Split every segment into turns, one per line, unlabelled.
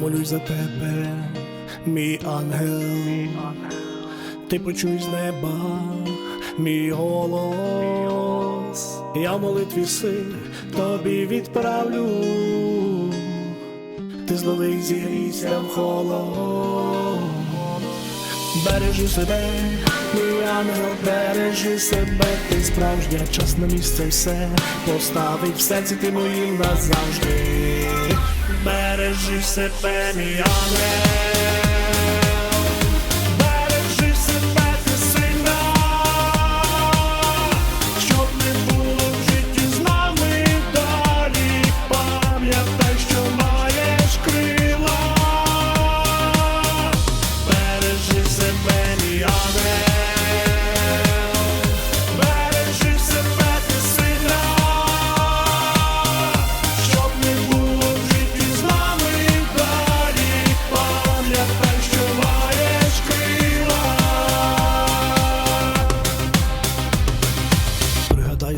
молюсь за тебе, мій ангел, ти почуй з неба мій голос, я молитві син тобі відправлю, ти зловий зігрійся в холод. Бережи себе, мій ангел, бережи себе, ти справжня час на місце все поставить в серці ти моїм назавжди. Бережи себе, мій ангел,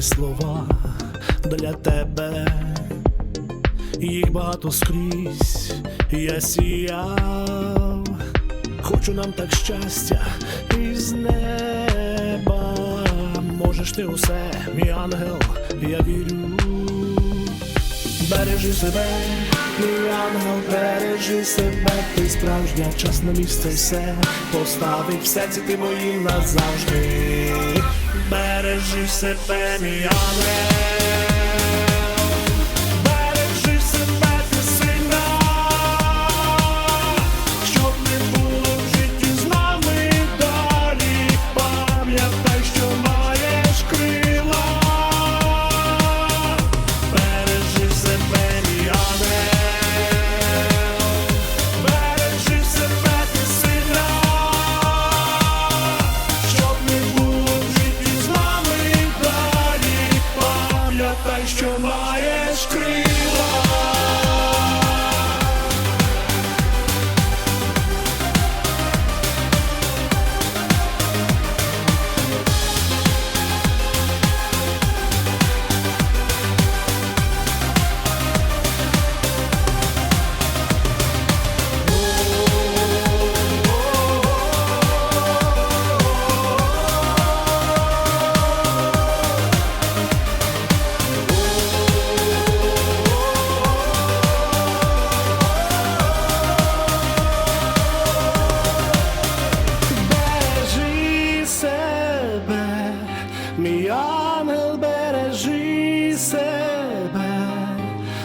Слова для тебе їх багато скрізь я сіяв, хочу нам так щастя із неба. Можеш ти усе, мій ангел, я вірю. Бережи себе, мій ангел, бережи себе, ти справжня час на місце все поставить в серці ти моїм назавжди. Бережи себе, мій ангел.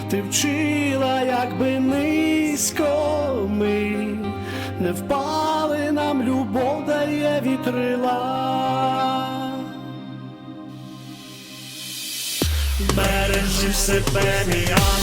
Ти вчила, якби низько ми не впали нам, любов дає вітрила. Бережи себе, мій.